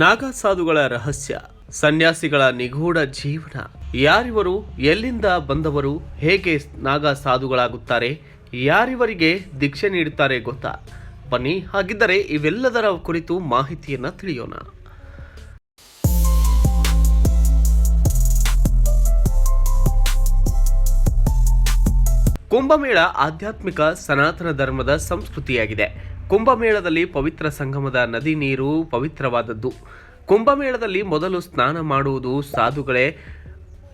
ನಾಗಾ ಸಾಧುಗಳ ರಹಸ್ಯ, ಸನ್ಯಾಸಿಗಳ ನಿಗೂಢ ಜೀವನ. ಯಾರಿವರು ಎಲ್ಲಿಂದ ಬಂದವರು, ಹೇಗೆ ನಾಗಾ ಸಾಧುಗಳಾಗುತ್ತಾರೆ ಯಾರಿವರಿಗೆ ದೀಕ್ಷೆ ನೀಡುತ್ತಾರೆ ಗೊತ್ತಾ? ಬನ್ನಿ, ಹಾಗಿದ್ದರೆ ಇವೆಲ್ಲದರ ಕುರಿತು ಮಾಹಿತಿಯನ್ನು ತಿಳಿಯೋಣ. ಕುಂಭಮೇಳ ಆಧ್ಯಾತ್ಮಿಕ ಸನಾತನ ಧರ್ಮದ ಸಂಸ್ಕೃತಿಯಾಗಿದೆ. ಕುಂಭಮೇಳದಲ್ಲಿ ಪವಿತ್ರ ಸಂಗಮದ ನದಿ ನೀರು ಪವಿತ್ರವಾದದ್ದು. ಕುಂಭಮೇಳದಲ್ಲಿ ಮೊದಲು ಸ್ನಾನ ಮಾಡುವುದು ಸಾಧುಗಳೇ,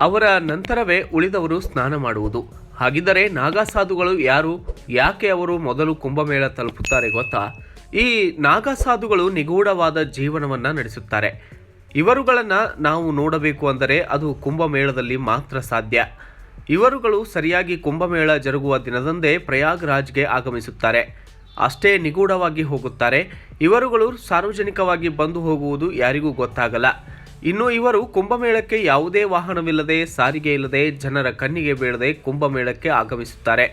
ಅವರ ನಂತರವೇ ಉಳಿದವರು ಸ್ನಾನ ಮಾಡುವುದು. ಹಾಗಿದ್ದರೆ ನಾಗಾ ಸಾಧುಗಳು ಯಾರು? ಯಾಕೆ ಅವರು ಮೊದಲು ಕುಂಭಮೇಳ ತಲುಪುತ್ತಾರೆ ಗೊತ್ತಾ? ಈ ನಾಗಾ ಸಾಧುಗಳು ನಿಗೂಢವಾದ ಜೀವನವನ್ನ ನಡೆಸುತ್ತಾರೆ. ಇವರುಗಳನ್ನು ನಾವು ನೋಡಬೇಕು ಅಂದರೆ ಅದು ಕುಂಭಮೇಳದಲ್ಲಿ ಮಾತ್ರ ಸಾಧ್ಯ. ಇವರುಗಳು ಸರಿಯಾಗಿ ಕುಂಭಮೇಳ ಜರುಗುವ ದಿನದಂದೇ ಪ್ರಯಾಗ್ರಾಜ್ಗೆ ಆಗಮಿಸುತ್ತಾರೆ. ಅಷ್ಟೇ ನಿಗೂಢವಾಗಿ ಹೋಗುತ್ತಾರೆ. ಇವರುಗಳು ಸಾರ್ವಜನಿಕವಾಗಿ ಬಂದು ಹೋಗುವುದು ಯಾರಿಗೂ ಗೊತ್ತಾಗಲ್ಲ. ಇನ್ನು ಇವರು ಕುಂಭಮೇಳಕ್ಕೆ ಯಾವುದೇ ವಾಹನವಿಲ್ಲದೆ, ಸಾರಿಗೆ ಇಲ್ಲದೆ, ಜನರ ಕಣ್ಣಿಗೆ ಬೀಳದೆ ಕುಂಭಮೇಳಕ್ಕೆ ಆಗಮಿಸುತ್ತಾರೆ.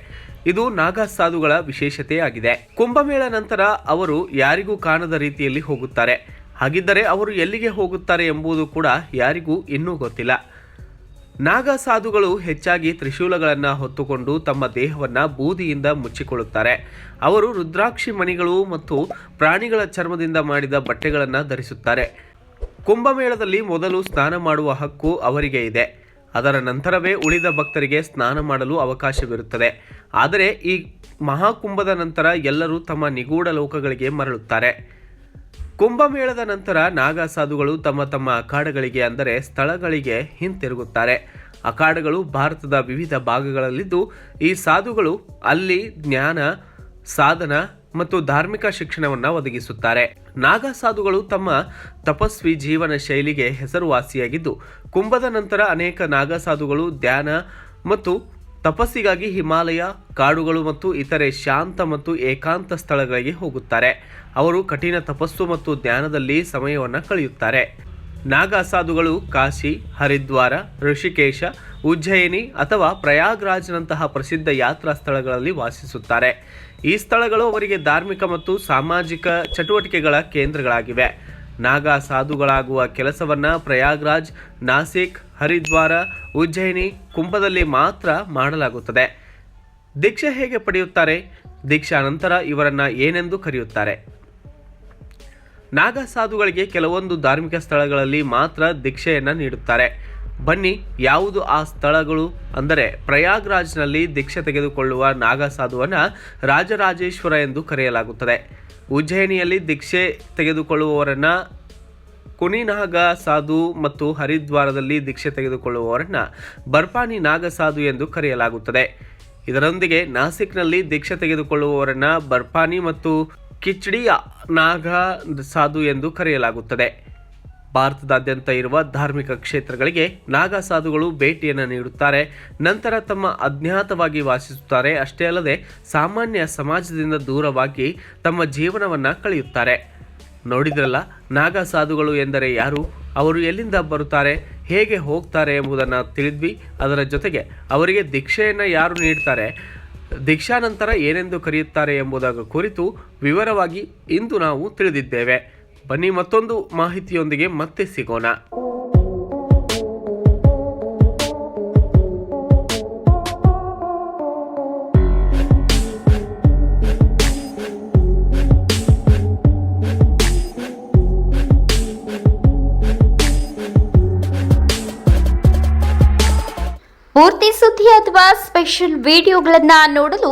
ಇದು ನಾಗಾ ಸಾಧುಗಳ ವಿಶೇಷತೆ ಆಗಿದೆ. ಕುಂಭಮೇಳ ನಂತರ ಅವರು ಯಾರಿಗೂ ಕಾಣದ ರೀತಿಯಲ್ಲಿ ಹೋಗುತ್ತಾರೆ. ಹಾಗಿದ್ದರೆ ಅವರು ಎಲ್ಲಿಗೆ ಹೋಗುತ್ತಾರೆ ಎಂಬುದು ಕೂಡ ಯಾರಿಗೂ ಇನ್ನೂ ಗೊತ್ತಿಲ್ಲ. ನಾಗ ಸಾಧುಗಳು ಹೆಚ್ಚಾಗಿ ತ್ರಿಶೂಲಗಳನ್ನು ಹೊತ್ತುಕೊಂಡು ತಮ್ಮ ದೇಹವನ್ನು ಬೂದಿಯಿಂದ ಮುಚ್ಚಿಕೊಳ್ಳುತ್ತಾರೆ. ಅವರು ರುದ್ರಾಕ್ಷಿ ಮಣಿಗಳು ಮತ್ತು ಪ್ರಾಣಿಗಳ ಚರ್ಮದಿಂದ ಮಾಡಿದ ಬಟ್ಟೆಗಳನ್ನು ಧರಿಸುತ್ತಾರೆ. ಕುಂಭಮೇಳದಲ್ಲಿ ಮೊದಲು ಸ್ನಾನ ಮಾಡುವ ಹಕ್ಕು ಅವರಿಗೆ ಇದೆ. ಅದರ ನಂತರವೇ ಉಳಿದ ಭಕ್ತರಿಗೆ ಸ್ನಾನ ಮಾಡಲು ಅವಕಾಶವಿರುತ್ತದೆ. ಆದರೆ ಈ ಮಹಾಕುಂಭದ ನಂತರ ಎಲ್ಲರೂ ತಮ್ಮ ನಿಗೂಢ ಲೋಕಗಳಿಗೆ ಮರಳುತ್ತಾರೆ. ಕುಂಭಮೇಳದ ನಂತರ ನಾಗಾ ಸಾಧುಗಳು ತಮ್ಮ ತಮ್ಮ ಅಖಾಡಗಳಿಗೆ ಅಂದರೆ ಸ್ಥಳಗಳಿಗೆ ಹಿಂತಿರುಗುತ್ತಾರೆ. ಅಖಾಡಗಳು ಭಾರತದ ವಿವಿಧ ಭಾಗಗಳಲ್ಲಿದ್ದು, ಈ ಸಾಧುಗಳು ಅಲ್ಲಿ ಜ್ಞಾನ, ಸಾಧನ ಮತ್ತು ಧಾರ್ಮಿಕ ಶಿಕ್ಷಣವನ್ನು ಒದಗಿಸುತ್ತಾರೆ. ನಾಗಾ ಸಾಧುಗಳು ತಮ್ಮ ತಪಸ್ವಿ ಜೀವನ ಶೈಲಿಗೆ ಹೆಸರುವಾಸಿಯಾಗಿದ್ದು, ಕುಂಭದ ನಂತರ ಅನೇಕ ನಾಗಾ ಸಾಧುಗಳು ಧ್ಯಾನ ಮತ್ತು ತಪಸ್ಸಿಗಾಗಿ ಹಿಮಾಲಯ, ಕಾಡುಗಳು ಮತ್ತು ಇತರೆ ಶಾಂತ ಮತ್ತು ಏಕಾಂತ ಸ್ಥಳಗಳಿಗೆ ಹೋಗುತ್ತಾರೆ. ಅವರು ಕಠಿಣ ತಪಸ್ಸು ಮತ್ತು ಧ್ಯಾನದಲ್ಲಿ ಸಮಯವನ್ನು ಕಳೆಯುತ್ತಾರೆ. ನಾಗಾ ಸಾಧುಗಳು ಕಾಶಿ, ಹರಿದ್ವಾರ, ಋಷಿಕೇಶ, ಉಜ್ಜಯಿನಿ ಅಥವಾ ಪ್ರಯಾಗ್ರಾಜ್ನಂತಹ ಪ್ರಸಿದ್ಧ ಯಾತ್ರಾ ಸ್ಥಳಗಳಲ್ಲಿ ವಾಸಿಸುತ್ತಾರೆ. ಈ ಸ್ಥಳಗಳು ಅವರಿಗೆ ಧಾರ್ಮಿಕ ಮತ್ತು ಸಾಮಾಜಿಕ ಚಟುವಟಿಕೆಗಳ ಕೇಂದ್ರಗಳಾಗಿವೆ. ನಾಗಾ ಸಾಧುಗಳಾಗುವ ಕೆಲಸವನ್ನ ಪ್ರಯಾಗ್ರಾಜ್, ನಾಸಿಕ್, ಹರಿದ್ವಾರ, ಉಜ್ಜಯಿನಿ ಕುಂಭದಲ್ಲಿ ಮಾತ್ರ ಮಾಡಲಾಗುತ್ತದೆ. ದೀಕ್ಷೆ ಹೇಗೆ ಪಡೆಯುತ್ತಾರೆ? ದೀಕ್ಷಾ ನಂತರ ಇವರನ್ನ ಏನೆಂದು ಕರೆಯುತ್ತಾರೆ? ನಾಗಾ ಸಾಧುಗಳಿಗೆ ಕೆಲವೊಂದು ಧಾರ್ಮಿಕ ಸ್ಥಳಗಳಲ್ಲಿ ಮಾತ್ರ ದೀಕ್ಷೆಯನ್ನು ನೀಡುತ್ತಾರೆ. ಬನ್ನಿ, ಯಾವುದು ಆ ಸ್ಥಳಗಳು? ಅಂದರೆ ಪ್ರಯಾಗ್ರಾಜ್ನಲ್ಲಿ ದೀಕ್ಷೆ ತೆಗೆದುಕೊಳ್ಳುವ ನಾಗಸಾಧುವನ್ನು ರಾಜರಾಜೇಶ್ವರ ಎಂದು ಕರೆಯಲಾಗುತ್ತದೆ. ಉಜ್ಜಯಿನಿಯಲ್ಲಿ ದೀಕ್ಷೆ ತೆಗೆದುಕೊಳ್ಳುವವರನ್ನು ಕುನಿನಾಗ ಸಾಧು ಮತ್ತು ಹರಿದ್ವಾರದಲ್ಲಿ ದೀಕ್ಷೆ ತೆಗೆದುಕೊಳ್ಳುವವರನ್ನು ಬರ್ಪಾನಿ ನಾಗಸಾಧು ಎಂದು ಕರೆಯಲಾಗುತ್ತದೆ. ಇದರೊಂದಿಗೆ ನಾಸಿಕ್ನಲ್ಲಿ ದೀಕ್ಷೆ ತೆಗೆದುಕೊಳ್ಳುವವರನ್ನು ಬರ್ಪಾನಿ ಮತ್ತು ಕಿಚ್ಡಿಯ ನಾಗ ಸಾಧು ಎಂದು ಕರೆಯಲಾಗುತ್ತದೆ. ಭಾರತದಾದ್ಯಂತ ಇರುವ ಧಾರ್ಮಿಕ ಕ್ಷೇತ್ರಗಳಿಗೆ ನಾಗಾ ಸಾಧುಗಳು ಭೇಟಿಯನ್ನು ನೀಡುತ್ತಾರೆ. ನಂತರ ತಮ್ಮ ಅಜ್ಞಾತವಾಗಿ ವಾಸಿಸುತ್ತಾರೆ. ಅಷ್ಟೇ ಅಲ್ಲದೆ ಸಾಮಾನ್ಯ ಸಮಾಜದಿಂದ ದೂರವಾಗಿ ತಮ್ಮ ಜೀವನವನ್ನು ಕಳೆಯುತ್ತಾರೆ. ನೋಡಿದ್ರಲ್ಲ, ನಾಗಾ ಸಾಧುಗಳು ಎಂದರೆ ಯಾರು? ಅವರು ಎಲ್ಲಿಂದ ಬರುತ್ತಾರೆ? ಹೇಗೆ ಹೋಗ್ತಾರೆ ಎಂಬುದನ್ನು ತಿಳಿದ್ವಿ. ಅದರ ಜೊತೆಗೆ ಅವರಿಗೆ ದೀಕ್ಷೆಯನ್ನು ಯಾರು ನೀಡ್ತಾರೆ? ದೀಕ್ಷಾ ನಂತರ ಏನೆಂದು ಕರೆಯುತ್ತಾರೆ ಎಂಬುದರ ಕುರಿತು ವಿವರವಾಗಿ ಇಂದು ನಾವು ತಿಳಿದಿದ್ದೇವೆ. ಬನ್ನಿ ಮತ್ತೊಂದು ಮಾಹಿತಿಯೊಂದಿಗೆ ಮತ್ತೆ ಸಿಗೋಣ. ಪೂರ್ತಿ ಸುದ್ದಿ ಅಥವಾ ಸ್ಪೆಷಲ್ ವಿಡಿಯೋಗಳನ್ನು ನೋಡಲು